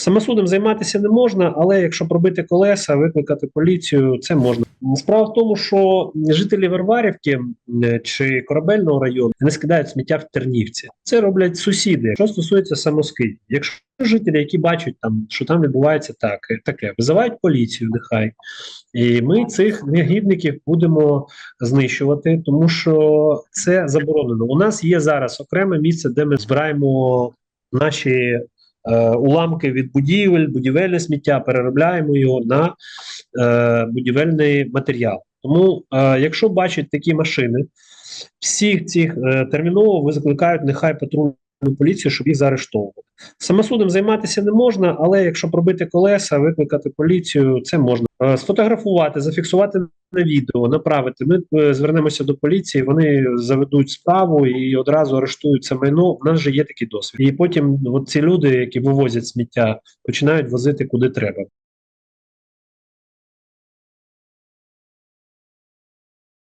Самосудом займатися не можна, але якщо пробити колеса, викликати поліцію, це можна. Справа в тому, що жителі Варварівки чи корабельного району не скидають сміття в Тернівці. Це роблять сусіди. Що стосується самоскидів, якщо жителі, які бачать там, що там відбувається так, таке, визивають поліцію, нехай. І ми цих негідників будемо знищувати, тому що це заборонено. У нас є зараз окреме місце, де ми збираємо наші е, уламки від будівель, будівельне сміття, переробляємо його на е, будівельний матеріал. Тому, е, якщо бачать такі машини, всіх цих терміново закликають нехай патрульну поліцію, щоб їх заарештовувати. Самосудом займатися не можна, але якщо пробити колеса, викликати поліцію, це можна. Е, Сфотографувати, зафіксувати на відео, направити. Ми е, звернемося до поліції, вони заведуть справу і одразу арештують це майно. У нас же є такий досвід. І потім от ці люди, які вивозять сміття, починають возити куди треба.